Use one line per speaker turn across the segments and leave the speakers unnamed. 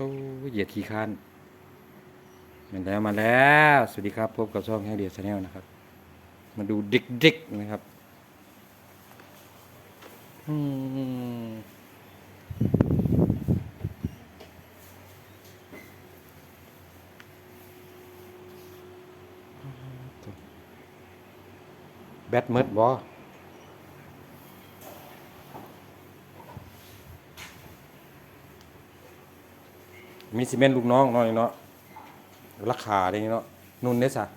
โอ้เหยียดขี้ข้านมาแล้วมาแล้ว สวัสดีครับพบกับช่องแฮเดียชาแนลนะครับ มาดูดิกดิกๆนะครับอืมแบตเมิดบ่ มีซีเมนต์ลูกน้องนาะนี่เนาะราคาอย่างนี้เนาะนุ่นเนสอะ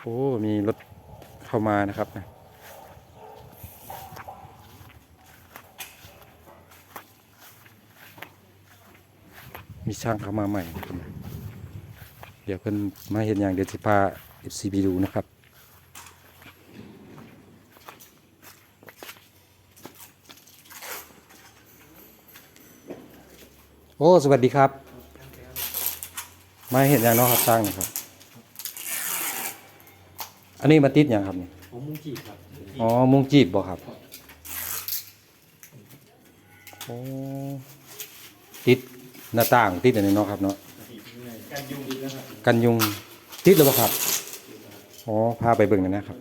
โอ้ มีรถเข้ามานะครับนะมีช่างเข้ามาใหม่ เดี๋ยวเพิ่นมาเห็นอย่างเดี๋ยวสิพา FCB ดูนะครับ อ้สวัสดีครับ มาเห็นอย่างเนาะครับสร้างนะครับ อันนี้มาติดอย่างครับนี่
ผมมุงจีบครับ
อ๋อมุงจีบบ่ครับโอ้ติดหน้าต่างติดอันนี้เนาะครับเนาะ
การยุงดีนะครับ
กันยุงติดหรือเปล่าครับอ๋อพาไปเบิ่งหน่อยนะครับ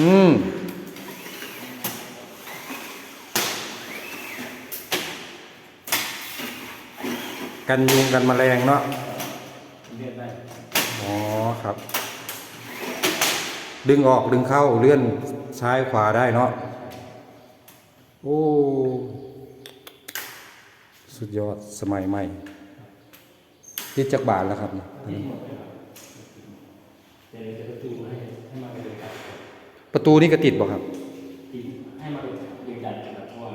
อืมกันยุงกันมแมลงเนาะ
เอ๋
อครับ ดึงออกดึงเข้าเลื่อนซ้ายขวาได้เนาะ โอ้ สุดยอดสมัยใหม่ติดจักบาทแล้วครับเนี่ย
ประตูให้ให้มาเป็นดัด
ประตูนี่ก็ติดบ่ครับ
ติดให้มาเป็นดึงดัดนะครับเพราะว่า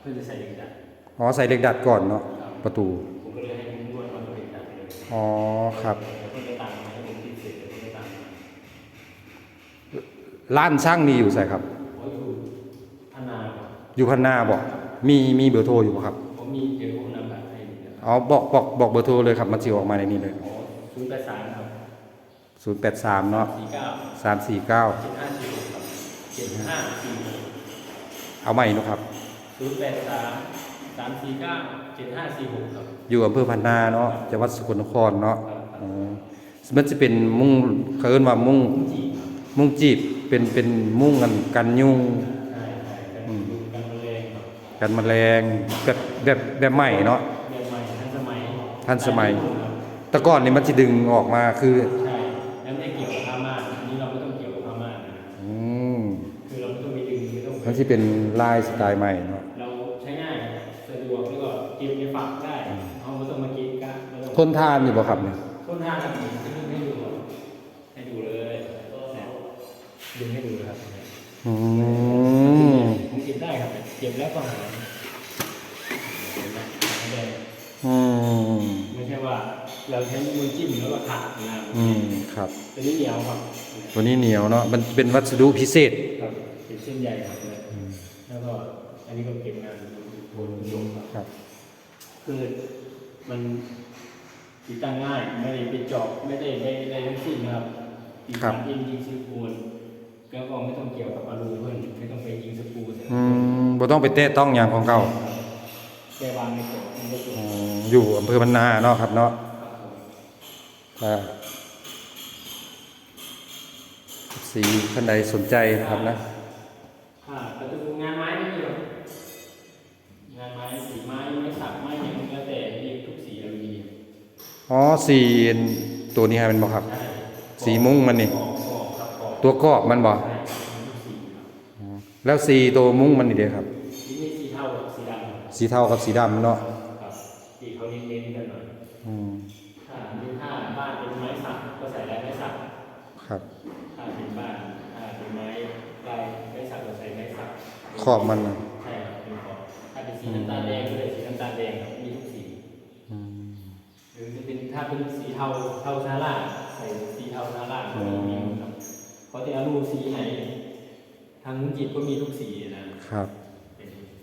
เพื่อนจะใส่ดึงดัด
อ๋อใส่เหล็กดัดก่อนเนาะประตู
ผมก็เลยให้คุณนวดมาเป็นดัดเลย
อ๋อครับ
เดี๋ยวเพื่อนจะตามมาให้ผมติดเสร็จเดี๋ยวเพื่อนจะตามมา
ร้านช่างนี่อยู่ใส่ครับ
เพราะอยู่พนาครับ
อยู่พันนาบอกมีมีเบอร์โทรอยู่บ่ครับ
ผมมีเดี๋ยวผมนำบัตรให้นะครับ
อ๋อบอกบอกบอกเบอร์โทรเลยครับมันจะออกมาในนี้เลย
อ๋อศูนย์แปดสามครับ
083เนาะ
สี่เก้า
349
เจ็ดห้าสี่หกครับ เจ็ดห้าสี่
เอาใหม่เนาะครับ
ศูนย์แปดสามสามสี่เก้าเจ็ดห้าสี่หกครับ
อยู่อำเภอพันนาเนาะจังหวัดสกลนครเนาะ
ครับ
อ๋อมันจะเป็นมุ้งเขาเอิ้นว่ามุ้ง
มุงจีบครับ
มุ้งจีบเป็นเป็นมุ้งกันกันยุง
ใช่ใช่กันยุงกันแมลงครับ
กันแมลงแบบแบบแบบใหม่เนาะ
เรียนใหม่ทันสมัย
ทันสมัย
ครับ
แต่ก่อนนี่มันจะดึงออกมาคือ
ม่ต้องไปมั
นจะเป็นลายสไตล์ใหม่เนาะ
เราใช้ง่ายสะดวกแล้วก็เก็บในฝักได้เอาไม่ต้องมากินกะไม่ต้อง
ทนทานอยู่บ่ครับเนี่ย
ต้นทางครับผมจะดึงให้ดูก่อนให้ดูเลยเนี่ยดึงให้ดูเลยครับ
อืม
ผมเก็บได้ครับเก็บแล้วก็หายเห็นไหมไม่ได้
อืม
ไม่ใช่ว่าเราใช้มือจิ้มแล้วก็ขาดนะ
อืมครับ
ตัวนี้เหนียวครับ
ตัวนี้เหนียวเนาะมันเป็นวัสดุพิเศษ
ครับเก็บเส้นใยครับเลยแล้ว ก็ อันนี้ก็เก็บงานบนยงครับ
ครับ
คือมันติดตั้งง่ายไม่ได้ไปเจาะไม่ได้ไม่ได้ทั้งสิ้นนะครับติดตั้งเองยิงซิลิโคนแล้วก็ไม่ต้องเกี่ยวกับอลูเพิ่นไม่ต้องไปยิงสกรูใส่
อืมบ่ต้องไปเตะต้องอย่างของเก่า
แค่วางในกรอบมันก็จบ
อืมอยู่อำเภอพันนาเนาะครับเนาะ
ครับผม
ถ้าสีท่านใดสนใจนะครับนะ
ค่ะ
อ๋อสีตัวนี้ให้มันบ่ครับ
ใช่
สีมุ้งมันนี่
กรอบกรอบครับกรอบ
ตัวกรอบมันบ่
ใช่มีทุกสีครับ
แล้วสีตัวมุ้งมันนี่เด้ครับ
สีนี้สีเทากับสีดำครับ
สีเทากับสีดำเนาะ
ครับสีเขาเน้นๆกันหน่อย
อืม
ถ้ามีถ้าบ้านเป็นไม้สักก็ใส่ลายไม้สัก
ครับ
ถ้าเป็นบ้านถ้าเป็นไม้ลายไม้สักก็ใส่ไม้สัก
ขอบมันน่ะ
ใช่ครับเป็นขอบถ้าเป็นสีน้ำตาล เทานาราใส่สีเทานาราก็มีมีครับเขาจะเอาลูปสีไหน ทางจีนก็มีทุกสีนะครับ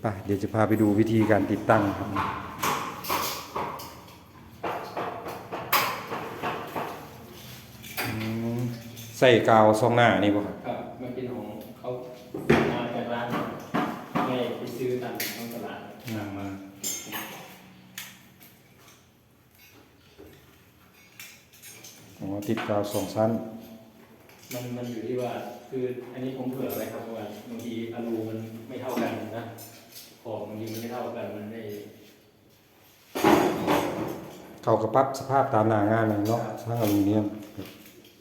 ป
เดี๋ยวจะพาไปดูวิธีการติดตั้งครับใส่กาวซองหน้านี่ป่ะ
ครับ อ๋อติด
กาวสองชั้น
มันมันอยู่ที่ว่าคืออันนี้ผมเผื่อไว้ครับเพราะว่าบางทีอลูมันไม่เท่ากันนะขอบบางทีมันไม่เท่ากันมันได้
เขาก็ปรับสภาพตามหน้างานนั่นเนาะช่างอลูมิเนียม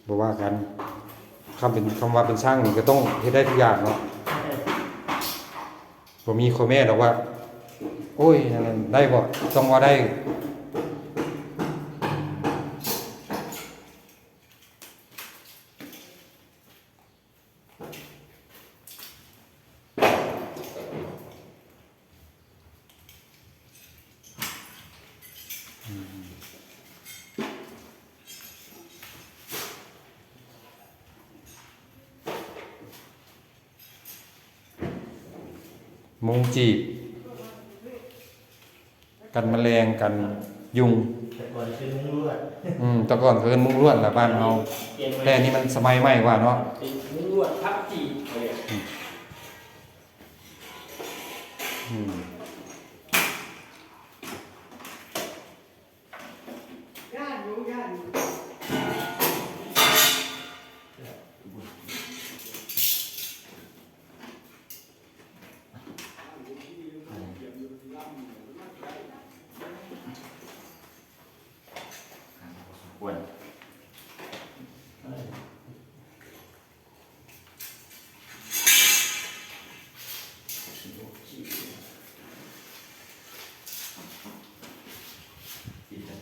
บ่ว่ากันคำเป็นคำว่าเป็นช่างนี่ก็ต้องเฮ็ดได้ทุกอย่างเนาะบ่มีข้อแม้ดอกว่า โอ้ยอันนั้นได้บ่ต้องว่าได้ มุงจีบ กันแมลงกันยุง
แต่ก่อนเป็นมุ้งลวด
อืมแต่ก่อนเพิ่นมุงลวดละบ้านเฮา
เปลี่ยน
แต่อันนี้มันสมัยใหม่กว่าเนาะ
เป็นมุ้ง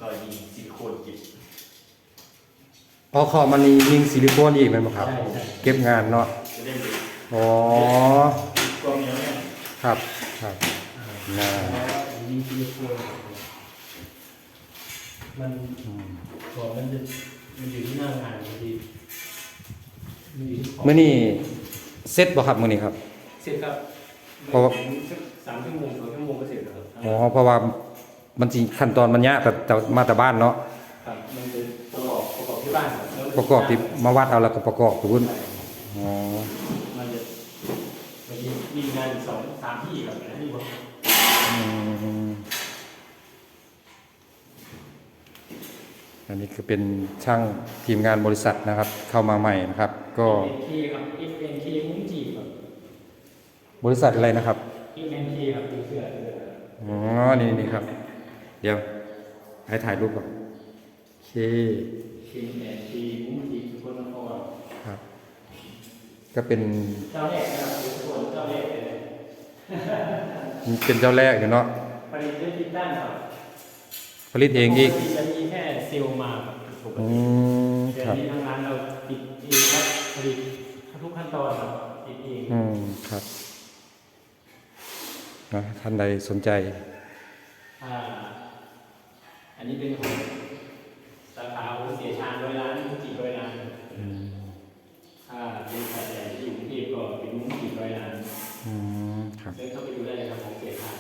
ก็ยิงซิลิโคนจิต
พอเข้ามันนี่ยิงซิลิโคนอีกแม่นบ่ครับ
ใช่ใช่
เก็บงานเนาะ
จะได้เป็น
อ๋อ
กล้องเนี้ยเนี่ย
ครับครับน่า
ยิงซิลิโคนมันบอกมันจะมันอยู่ที่หน้างานบางทีมันอยู่ที่ของ
มื้อนี้เสร็จบ่ครับมื้อนี้ครับ
เสร็จครับ
เพราะว่า
สามชั่วโมงสองชั่วโมงก็เสร็จแล้วครับ
อ๋อเพราะว่า มันสิขั้นตอนมันยากแต่แต่มาแต่บ้านเนาะ
ครับมันจะประกอบประกอบที่บ้านครับแล้วมัน
ประกอบที่มาวัดเอาแล้วก็ประกอบทุกคนอ๋อ
มันจะมันจะมีงานอีกสองสามที่ครับอันนี้บอก
อืมอันนี้คือเป็นช่างทีมงานบริษัทนะครับ เข้ามาใหม่นะครับ ก็
เป็นทีครับเป็นทีมุ้งจีบครับ
บริษัทอะไรนะครับ
เป็นทีครับเป็นเสื้อ
อ๋อนี่นี่ครับ เดี๋ยว ให้ถ่ายรูปก่อนโอเค
ทีแอนทีมุ้งจีบทุกคนนคร
ครับ ก็เป็น
เจ้าแรกนะครับทุกคนเจ้าแรกเลย
เป็นเจ้าแรกอยู่เนาะ
ผลิตด้วยติดตั้งครับ
ผลิตเองอีก
ปติจะมีแค่เซลล์มาครับปก
อื
ติ
ม
เดี๋ย
ควรับ
นี้ทางร้านเราติดเองครับผลิตทุกขั้นตอนครับติดเอง
อืมครับนะท่านใดสนใจ
อ่า อันนี้เป็นของสาขาโอเสียชาญร้อยล้านมุ้งจีบร้อยล้าน
อืม
ถ้าเป็นสายใหญ่ที่อยู่กรุงเทพก็เป็นมุ้งจีบร้อยล้าน
อืมครับ
เดินเข้าไปดูได้เลยครับของเสียชาญ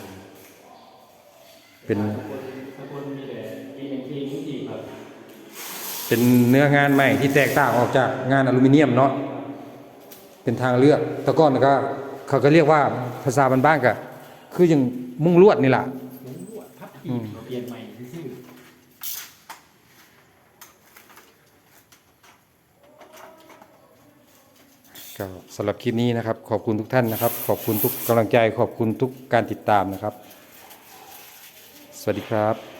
เป็น
ทุกคนทุกคนมีแต่มีเป็นทีมุ้งจีบครับ
เป็นเนื้องานใหม่ที่แตกต่างออกจากงานอลูมิเนียมเนาะเป็นทางเลือกแต่ก่อนก็เขาก็เรียกว่าภาษาบ้านๆก็คืออย่างมุ้งลวดนี่แหละ
เปลี่ยนใหม่ซื่อ
ก็สำหรับคลิปนี้นะครับ ขอบคุณทุกท่านนะครับ ขอบคุณทุกกำลังใจ ขอบคุณทุกการติดตามนะครับ สวัสดีครับ